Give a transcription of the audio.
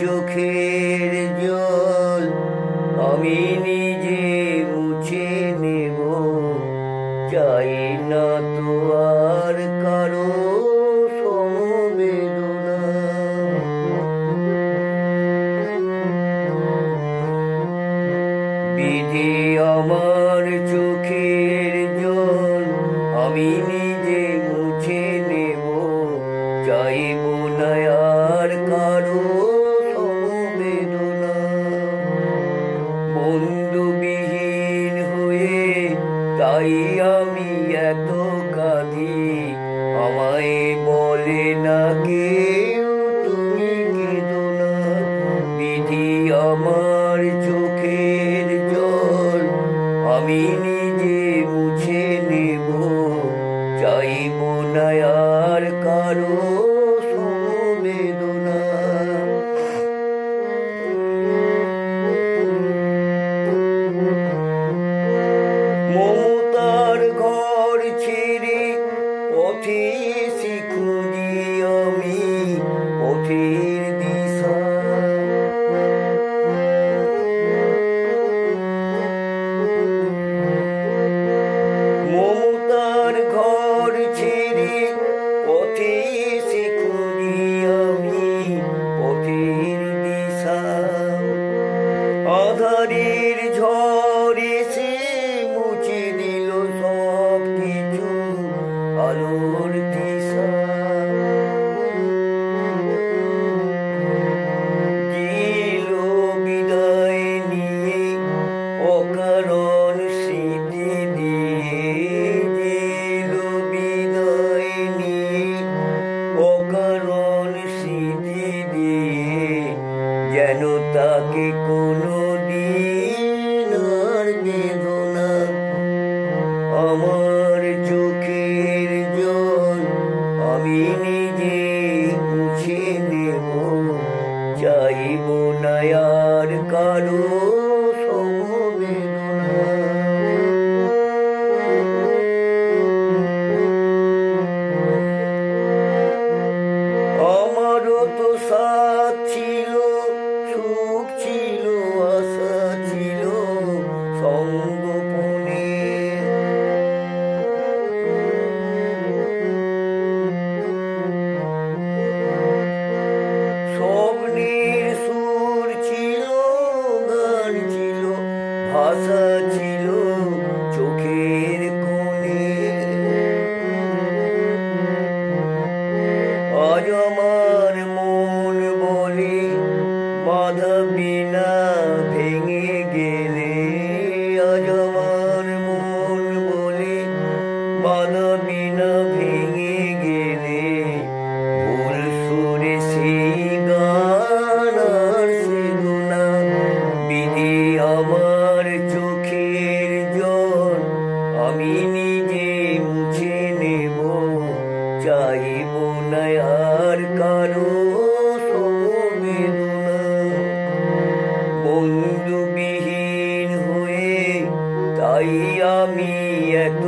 চোখের জল আমি নিজে মুছে নেব। চাই না তো আর কারও সমবেদনা। বিধি আমার চোখের জল আমি তাই আমি এত কাঁদি। আমায় বলে না কেউ, তুমি কেঁদো না বিধি আমার চোখের জল। আমি নিজে মুছে নেব। চাইব না আর কারও এসে খুঁজি আমি পথের দিশা। মমতার ঘর ছেড়ে পথে এসে খুঁজি আমি Holy peace. আমি 画着记录 আমার চোখের জল আমি নিজে মুছে নেব। চাইব না কারও বন্ধুবিহীন হয়ে তাই আমি এত